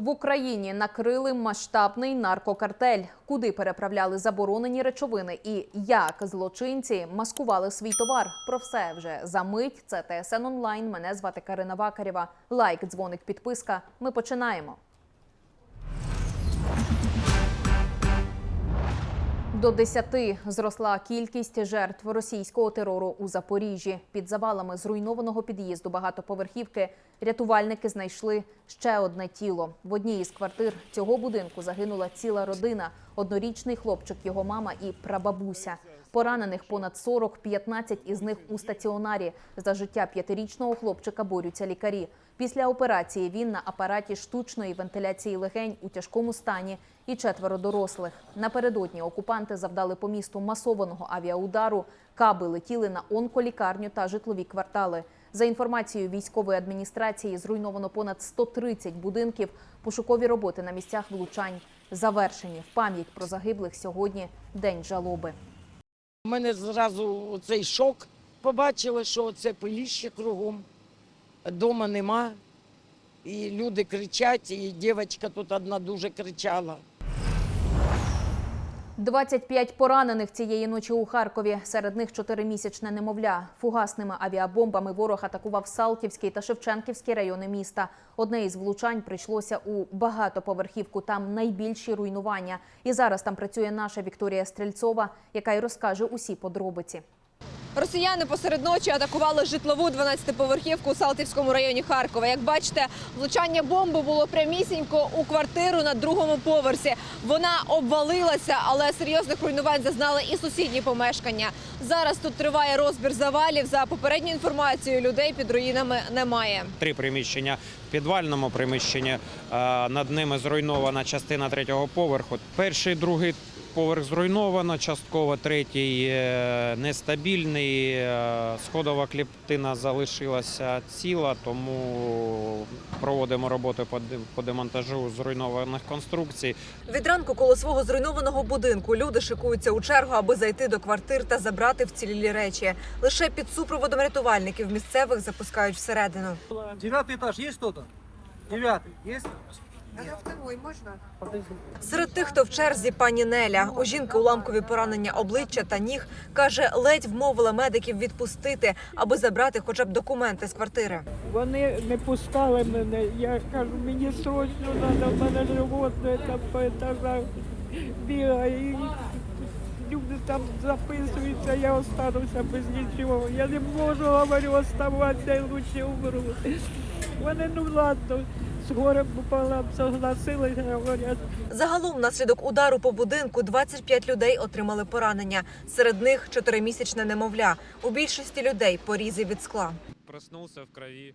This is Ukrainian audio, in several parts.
В Україні накрили масштабний наркокартель, куди переправляли заборонені речовини і як злочинці маскували свій товар. Про все вже за мить. Це ТСН онлайн. Мене звати Карина Вакарєва. Лайк, дзвоник, підписка. Ми починаємо. До 10 зросла кількість жертв російського терору у Запоріжжі. Під завалами зруйнованого під'їзду багатоповерхівки рятувальники знайшли ще одне тіло. В одній із квартир цього будинку загинула ціла родина: однорічний хлопчик, його мама і прабабуся. Поранених понад 40, 15 із них у стаціонарі. За життя п'ятирічного хлопчика борються лікарі. Після операції він на апараті штучної вентиляції легень у тяжкому стані і четверо дорослих. Напередодні окупанти завдали по місту масованого авіаудару. Каби летіли на онколікарню та житлові квартали. За інформацією військової адміністрації, зруйновано понад 130 будинків. Пошукові роботи на місцях влучань завершені. В пам'ять про загиблих сьогодні день жалоби. У мене зразу цей шок. Побачила, що це пиліще кругом. Дома нема. І люди кричать, і дівчинка тут одна дуже кричала. 25 поранених цієї ночі у Харкові. Серед них чотиримісячне немовля. Фугасними авіабомбами ворог атакував Салтівський та Шевченківський райони міста. Одне із влучань прийшлося у багатоповерхівку. Там найбільші руйнування. І зараз там працює наша Вікторія Стрельцова, яка й розкаже усі подробиці. Росіяни посеред ночі атакували житлову 12-поверхівку у Салтівському районі Харкова. Як бачите, влучання бомби було прямісінько у квартиру на другому поверсі. Вона обвалилася, але серйозних руйнувань зазнали і сусідні помешкання. Зараз тут триває розбір завалів. За попередньою інформацією, людей під руїнами немає. Три приміщення в підвальному приміщенні. Над ними зруйнована частина третього поверху. Перший, другий поверх зруйновано, частково третій е, нестабільний. Е, Сходова кліптина залишилася ціла, тому проводимо роботи по де- по демонтажу зруйнованих конструкцій. Від ранку коло свого зруйнованого будинку люди шикуються у чергу, аби зайти до квартир та забрати вцілілі речі. Лише під супроводом рятувальників місцевих запускають всередину. Девятый этаж есть кто-то? Девятый есть? Серед тих, хто в черзі, пані Неля. У жінки уламкові поранення обличчя та ніг каже, ледь вмовила медиків відпустити, аби забрати хоча б документи з квартири. Вони не пускали мене. Я кажу, мені срочно треба, в мене животне там по етажах бігає. Люди там записуються, я остануся без нічого. Я не можу, говорю, оставатися і лучше умру. Вони, ну ладно, з попала пополам согласилися, горя. Загалом, внаслідок удару по будинку, 25 людей отримали поранення. Серед них чотиримісячне немовля. У більшості людей порізи від скла. Проснувся в крові.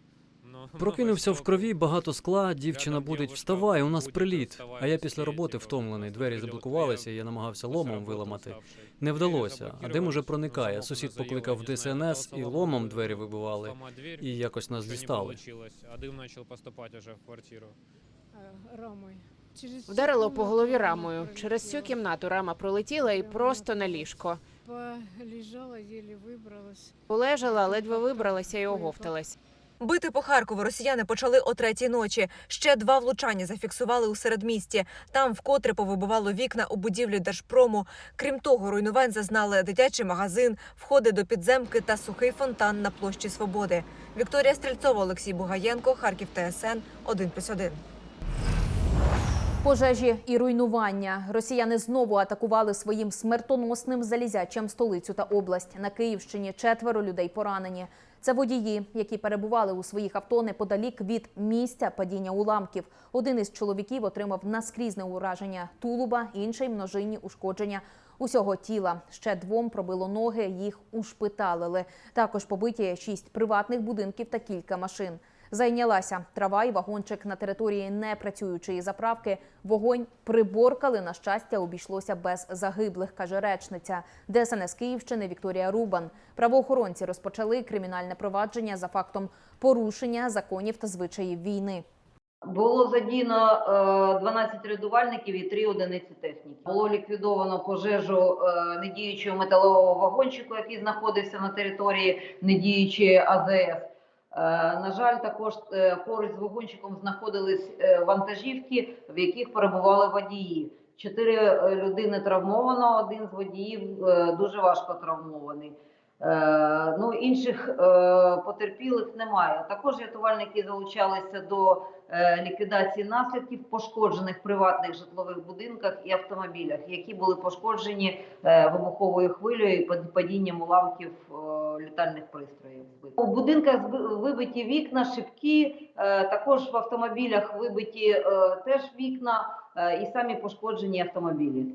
Прокинувся в крові, багато скла, дівчина будить, вставай, у нас приліт. А я після роботи втомлений, двері заблокувалися, я намагався ломом виламати. Не вдалося, а дим уже проникає. Сусід покликав ДСНС і ломом двері вибивали. І якось нас дістали. А дим почав поступати вже в квартиру. Вдарило по голові рамою. Через всю кімнату рама пролетіла і просто на ліжко. Полежала, еле выбралась. Полежала, ледве вибралася і оговталась. Бити по Харкову росіяни почали о третій ночі. Ще два влучання зафіксували у середмісті. Там вкотре повибивало вікна у будівлі Держпрому. Крім того, руйнувань зазнали дитячий магазин, входи до підземки та сухий фонтан на площі Свободи. Вікторія Стрільцова, Олексій Бугаєнко, Харків ТСН 1+,1. Пожежі і руйнування. Росіяни знову атакували своїм смертоносним залізячем столицю та область. На Київщині четверо людей поранені. Це водії, які перебували у своїх авто неподалік від місця падіння уламків. Один із чоловіків отримав наскрізне ураження тулуба, інший множинні ушкодження усього тіла. Ще двом пробило ноги, їх ушпиталили. Також побиті шість приватних будинків та кілька машин. Зайнялася трава і вагончик на території непрацюючої заправки. Вогонь приборкали. На щастя, обійшлося без загиблих, каже речниця ДСНС Київщини Вікторія Рубан. Правоохоронці розпочали кримінальне провадження за фактом порушення законів та звичаїв війни. Було задіяно е, 12 рятувальників і 3 одиниці техніки. Було ліквідовано пожежу е, недіючого металового вагончику, який знаходився на території недіючої АЗС. На жаль, також е, поруч з вагончиком знаходились е, вантажівки, в яких перебували водії. Чотири е, людини травмовано, один з водіїв е, дуже важко травмований. Е, Ну, інших е, потерпілих немає. Також рятувальники залучалися до е, ліквідації наслідків пошкоджених приватних житлових будинках і автомобілях, які були пошкоджені вибуховою хвилею і падінням уламків літальних пристроїв. У будинках вибиті вікна, шибки, також в автомобілях вибиті теж вікна і самі пошкоджені автомобілі.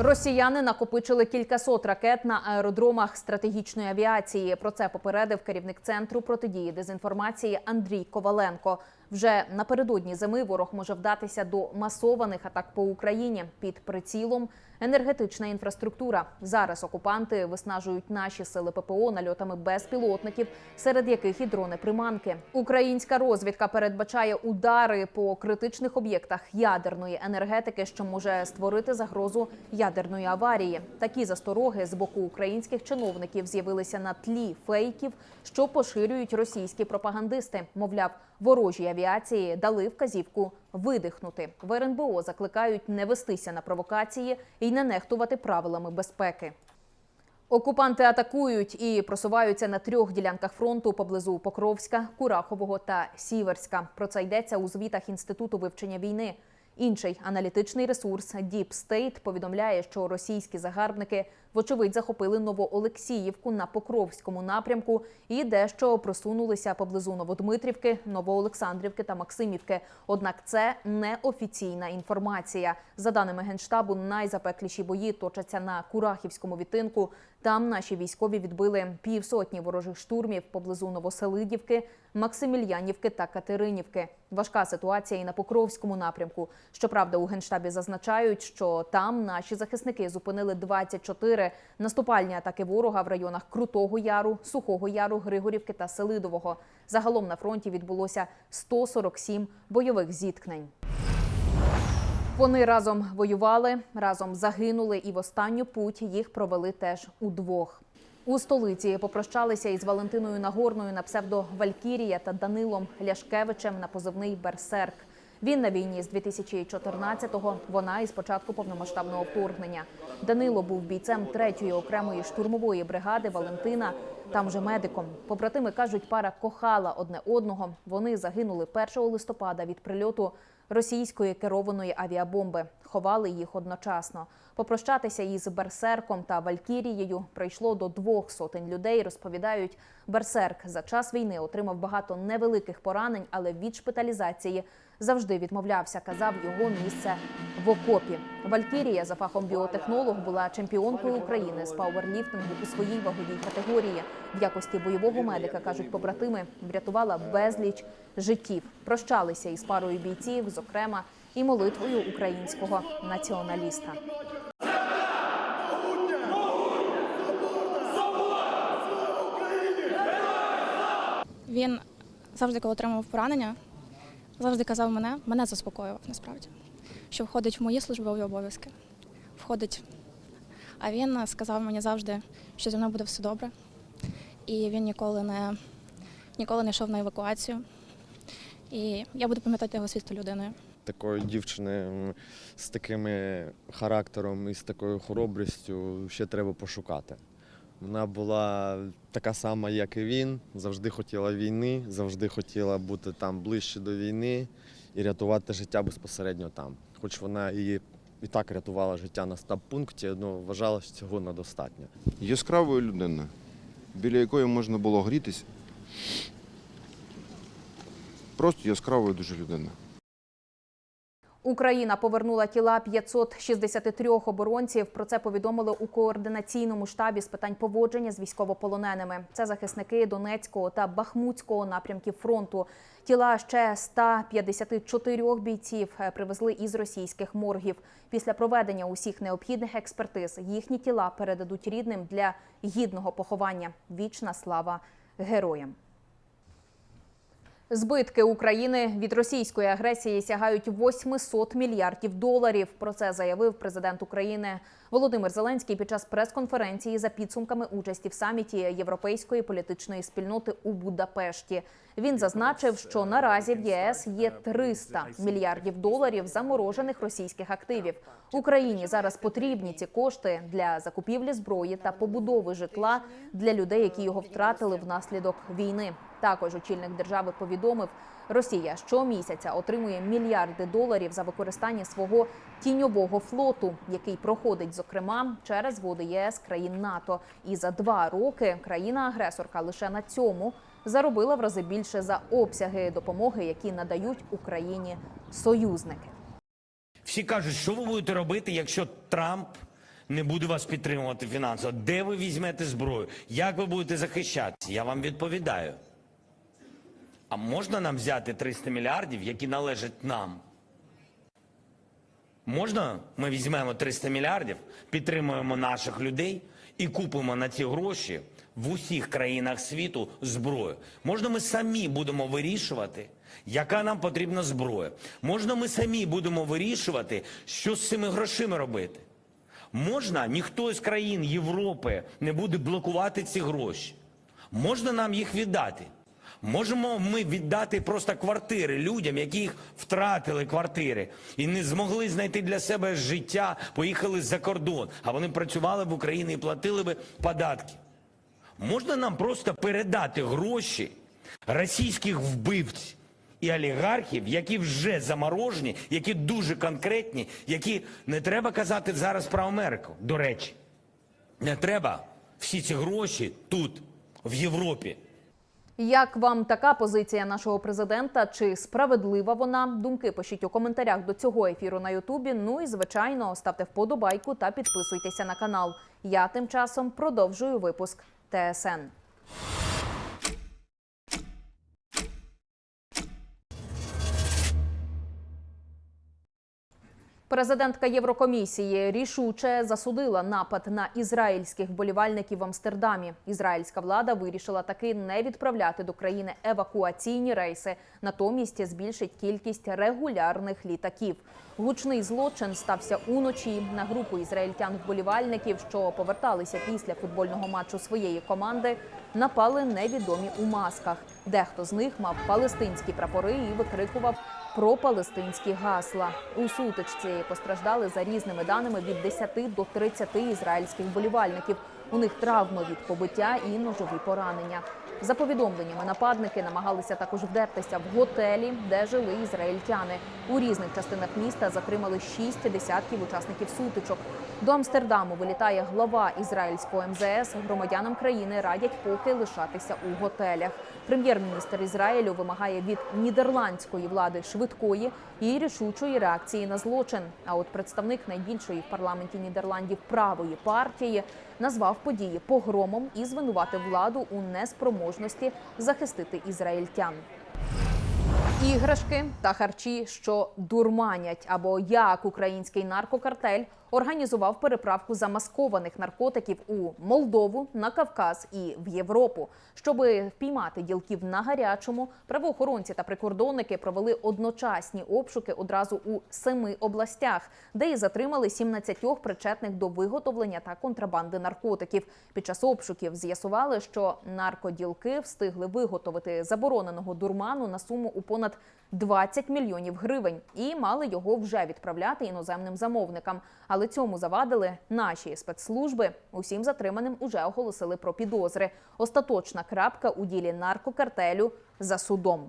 Росіяни накопичили кількасот ракет на аеродромах стратегічної авіації. Про це попередив керівник центру протидії дезінформації Андрій Коваленко. Вже напередодні зими ворог може вдатися до масованих атак по Україні під прицілом. Енергетична інфраструктура. Зараз окупанти виснажують наші сили ППО нальотами безпілотників, серед яких і дрони приманки. Українська розвідка передбачає удари по критичних об'єктах ядерної енергетики, що може створити загрозу ядерної аварії. Такі застороги з боку українських чиновників з'явилися на тлі фейків, що поширюють російські пропагандисти. Мовляв, ворожі авіації дали вказівку видихнути. В РНБО закликають не вестися на провокації і не нехтувати правилами безпеки. Окупанти атакують і просуваються на трьох ділянках фронту поблизу Покровська, Курахового та Сіверська. Про це йдеться у звітах Інституту вивчення війни. Інший аналітичний ресурс Deep State повідомляє, що російські загарбники вочевидь захопили Новоолексіївку на Покровському напрямку і дещо просунулися поблизу Новодмитрівки, Новоолександрівки та Максимівки. Однак це не офіційна інформація. За даними генштабу, найзапекліші бої точаться на Курахівському відтинку. Там наші військові відбили півсотні ворожих штурмів поблизу Новоселидівки, Максимільянівки та Катеринівки. Важка ситуація і на Покровському напрямку. Щоправда, у генштабі зазначають, що там наші захисники зупинили 24 наступальні атаки ворога в районах Крутого Яру, Сухого Яру, Григорівки та Селидового. Загалом на фронті відбулося 147 бойових зіткнень. Вони разом воювали, разом загинули, і в останню путь їх провели теж удвох. У столиці попрощалися із Валентиною Нагорною на псевдо Валькірія та Данилом Ляшкевичем на позивний Берсерк. Він на війні з 2014-го, вона із початку повномасштабного вторгнення. Данило був бійцем третьої окремої штурмової бригади Валентина. Там же медиком. Побратими кажуть, пара кохала одне одного. Вони загинули 1 листопада від прильоту російської керованої авіабомби. Ховали їх одночасно. Попрощатися із Берсерком та Валькірією прийшло до двох сотень людей. Розповідають, Берсерк за час війни отримав багато невеликих поранень, але від шпиталізації завжди відмовлявся. Казав його місце в окопі. Валькірія за фахом біотехнолог була чемпіонкою України з пауерліфтингу у своїй ваговій категорії. В якості бойового медика кажуть побратими, врятувала безліч життів. Прощалися із парою бійців, зокрема, і молитвою українського націоналіста. Він завжди, коли отримував поранення, завжди казав мене, мене заспокоював насправді, що входить в мої службові обов'язки. Входить. А він сказав мені завжди, що зі мною буде все добре. І він ніколи не, ніколи не йшов на евакуацію. І я буду пам'ятати його світлою людиною. Такої дівчини з такими характером і з такою хоробрістю ще треба пошукати. Вона була така сама, як і він, завжди хотіла війни, завжди хотіла бути там ближче до війни і рятувати життя безпосередньо там. Хоч вона і, і так рятувала життя на стаб-пункті, ну, вважала, що цього недостатньо. яскравою людина, біля якої можна було грітись. Просто яскравою дуже людина. Україна повернула тіла 563 оборонців. Про це повідомили у координаційному штабі з питань поводження з військовополоненими. Це захисники Донецького та Бахмутського напрямків фронту. Тіла ще 154 бійців е, привезли із російських моргів. Після проведення усіх необхідних експертиз їхні тіла передадуть рідним для гідного поховання. Вічна слава героям. Збитки України від російської агресії сягають 800 мільярдів доларів. Про це заявив президент України Володимир Зеленський під час прес-конференції за підсумками участі в саміті Європейської політичної спільноти у Будапешті. Він зазначив, що наразі в ЄС є 300 мільярдів доларів заморожених російських активів. Україні зараз потрібні ці кошти для закупівлі зброї та побудови житла для людей, які його втратили внаслідок війни. Також очільник держави повідомив, Росія щомісяця отримує мільярди доларів за використання свого тіньового флоту, який проходить зокрема через води ЄС країн НАТО. І за два роки країна-агресорка лише на цьому заробила в рази більше за обсяги допомоги, які надають Україні союзники. Всі кажуть, що ви будете робити, якщо Трамп не буде вас підтримувати фінансово? Де ви візьмете зброю? Як ви будете захищатися? Я вам відповідаю. А можна нам взяти 300 мільярдів, які належать нам? Можна ми візьмемо 300 мільярдів, підтримуємо наших людей і купимо на ці гроші в усіх країнах світу зброю? Можна ми самі будемо вирішувати, яка нам потрібна зброя? Можна ми самі будемо вирішувати, що з цими грошима робити? Можна ніхто з країн Європи не буде блокувати ці гроші. Можна нам їх віддати. Можемо ми віддати просто квартири людям, які їх втратили квартири і не змогли знайти для себе життя, поїхали за кордон, а вони працювали в Україні і платили би податки. Можна нам просто передати гроші російських вбивців і олігархів, які вже заморожені, які дуже конкретні, які не треба казати зараз про Америку. До речі, не треба всі ці гроші тут, в Європі. Як вам така позиція нашого президента? Чи справедлива вона? Думки пишіть у коментарях до цього ефіру на Ютубі. Ну і звичайно, ставте вподобайку та підписуйтеся на канал. Я тим часом продовжую випуск ТСН. Президентка Єврокомісії рішуче засудила напад на ізраїльських вболівальників в Амстердамі. Ізраїльська влада вирішила таки не відправляти до країни евакуаційні рейси, натомість збільшить кількість регулярних літаків. Гучний злочин стався уночі на групу ізраїльтян-вболівальників, що поверталися після футбольного матчу своєї команди. Напали невідомі у масках. Дехто з них мав палестинські прапори і викрикував про палестинські гасла. У сутичці постраждали за різними даними від 10 до 30 ізраїльських вболівальників. У них травми від побиття і ножові поранення. За повідомленнями, нападники намагалися також вдертися в готелі, де жили ізраїльтяни. У різних частинах міста затримали шість десятків учасників сутичок. До Амстердаму вилітає глава ізраїльського МЗС. Громадянам країни радять поки лишатися у готелях. Прем'єр-міністр Ізраїлю вимагає від нідерландської влади швидкої і рішучої реакції на злочин. А от представник найбільшої в парламенті Нідерландів правої партії назвав події погромом і звинуватив владу у неспроможності захистити ізраїльтян. Іграшки та харчі, що дурманять, або як український наркокартель організував переправку замаскованих наркотиків у Молдову, на Кавказ і в Європу. Щоби впіймати ділків на гарячому, правоохоронці та прикордонники провели одночасні обшуки одразу у семи областях, де і затримали 17 причетних до виготовлення та контрабанди наркотиків. Під час обшуків з'ясували, що наркоділки встигли виготовити забороненого дурману на суму у понад 20 мільйонів гривень і мали його вже відправляти іноземним замовникам. Але цьому завадили наші спецслужби. Усім затриманим уже оголосили про підозри. Остаточна крапка у ділі наркокартелю за судом.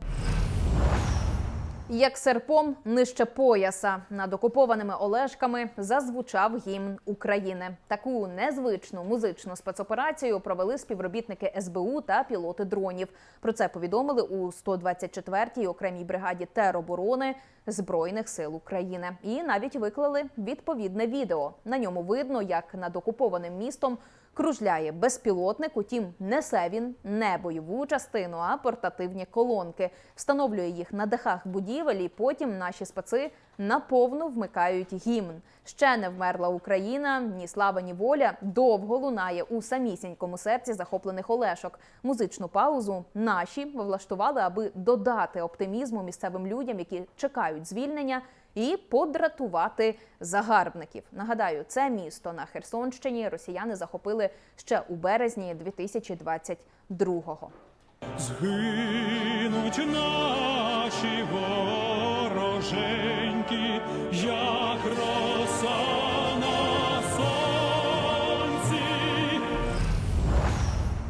Як серпом нижче пояса над окупованими Олешками зазвучав гімн України. Таку незвичну музичну спецоперацію провели співробітники СБУ та пілоти дронів. Про це повідомили у 124-й окремій бригаді тероборони Збройних сил України. І навіть виклали відповідне відео. На ньому видно, як над окупованим містом кружляє безпілотник. Утім, несе він не бойову частину, а портативні колонки. Встановлює їх на дахах будівель. І потім наші специ наповну вмикають гімн. Ще не вмерла Україна, ні слава, ні воля довго лунає у самісінькому серці захоплених Олешок. Музичну паузу наші влаштували, аби додати оптимізму місцевим людям, які чекають звільнення, і подратувати загарбників. Нагадаю, це місто на Херсонщині росіяни захопили ще у березні 2022-го. Згинуть наші вороженьки, як роса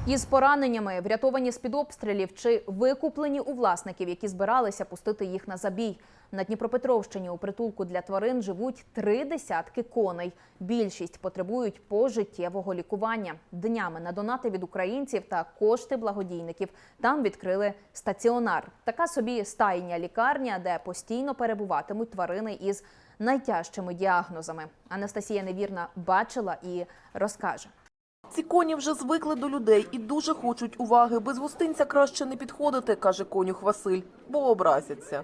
Із пораненнями, врятовані з-під обстрілів чи викуплені у власників, які збиралися пустити їх на забій. На Дніпропетровщині у притулку для тварин живуть три десятки коней. Більшість потребують пожиттєвого лікування. Днями на донати від українців та кошти благодійників там відкрили стаціонар. Така собі стайня лікарня, де постійно перебуватимуть тварини із найтяжчими діагнозами. Анастасія Невірна бачила і розкаже. Ці коні вже звикли до людей і дуже хочуть уваги. Без гостинця краще не підходити, каже конюх Василь, бо образяться.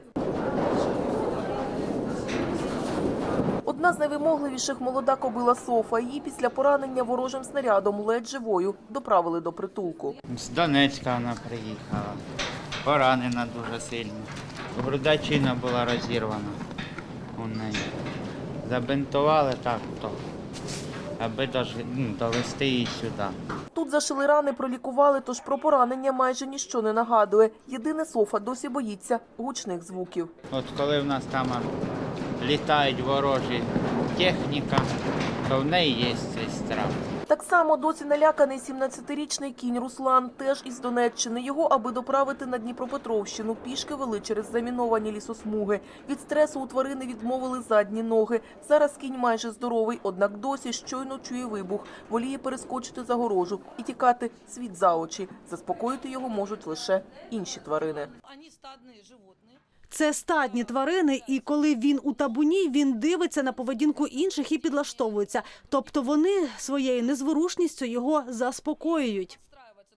Одна з найвимогливіших молода кобила Софа. Її після поранення ворожим снарядом ледь живою доправили до притулку. З Донецька вона приїхала. Поранена дуже сильно. Грудачина була розірвана у неї. Забинтували так, то, аби ну, довести її сюди. Тут зашили рани, пролікували, тож про поранення майже ніщо не нагадує. Єдине Софа досі боїться гучних звуків. От коли в нас там літають ворожі техніка, то в неї є цей страх. Так само досі наляканий 17-річний кінь Руслан, теж із Донеччини. Його, аби доправити на Дніпропетровщину, пішки вели через заміновані лісосмуги. Від стресу у тварини відмовили задні ноги. Зараз кінь майже здоровий, однак досі щойно чує вибух. Воліє перескочити загорожу і тікати світ за очі. Заспокоїти його можуть лише інші тварини. Це стадні тварини, і коли він у табуні, він дивиться на поведінку інших і підлаштовується. Тобто вони своєю незворушністю його заспокоюють.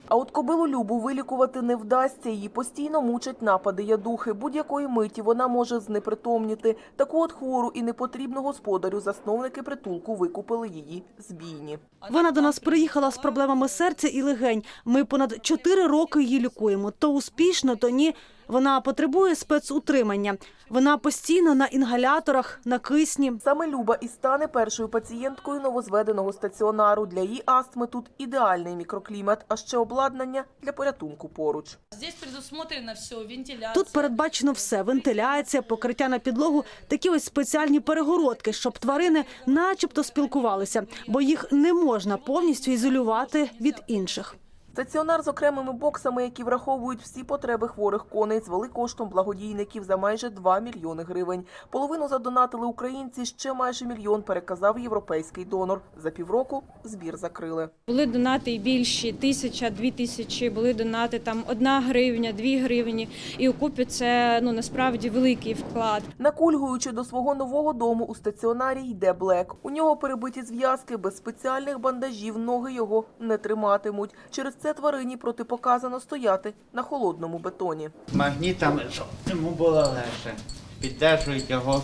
А от кобилу Любу вилікувати не вдасться. Її постійно мучать напади ядухи. Будь-якої миті вона може знепритомніти. Таку от хвору і непотрібну господарю засновники притулку викупили її з бійні. Вона до нас приїхала з проблемами серця і легень. Ми понад чотири роки її лікуємо. То успішно, то ні. Вона потребує спецутримання. Вона постійно на інгаляторах, на кисні. Саме Люба і стане першою пацієнткою новозведеного стаціонару. Для її астми тут ідеальний мікроклімат, а ще обладнання для порятунку поруч. Здесь предусмотрено все, вентиляция. Тут передбачено все: вентиляція, покриття на підлогу, такі ось спеціальні перегородки, щоб тварини, начебто, спілкувалися, бо їх не можна повністю ізолювати від інших. Стаціонар з окремими боксами, які враховують всі потреби хворих коней, звели коштом благодійників за майже 2 мільйони гривень. Половину задонатили українці, ще майже мільйон переказав європейський донор. За півроку збір закрили. Були донати і більші, тисяча, дві тисячі, були донати там одна гривня, дві гривні. І у купі це ну насправді великий вклад. Накульгуючи до свого нового дому у стаціонарі йде Блек. У нього перебиті зв'язки, без спеціальних бандажів ноги його не триматимуть. Через це тварині протипоказано стояти на холодному бетоні. Магнітами, щоб йому було легше. Піддержують його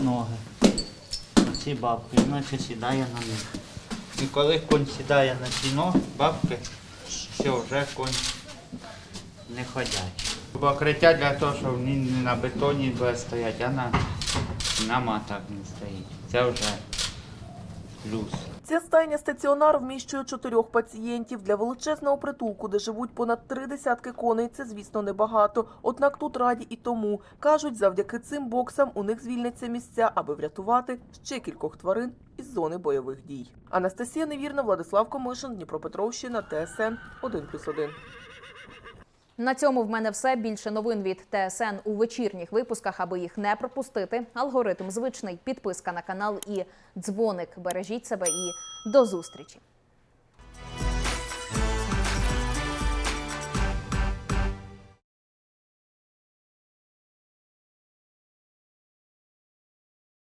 ноги. Ці бабки, іначе сідає на них. І коли конь сідає на ці ноги, бабки, все, вже конь не ходять. Покриття для того, щоб він не на бетоні буде стояти, а на, на матах він стоїть. Це вже плюс. Ця стайня стаціонар вміщує чотирьох пацієнтів. Для величезного притулку, де живуть понад три десятки коней, це, звісно, небагато. Однак тут раді і тому. Кажуть, завдяки цим боксам у них звільняться місця, аби врятувати ще кількох тварин із зони бойових дій. Анастасія Невірна, Владислав Комишин, Дніпропетровщина, ТСН 1+,1. На цьому в мене все. Більше новин від ТСН у вечірніх випусках, аби їх не пропустити. Алгоритм звичний, підписка на канал і дзвоник. Бережіть себе і до зустрічі.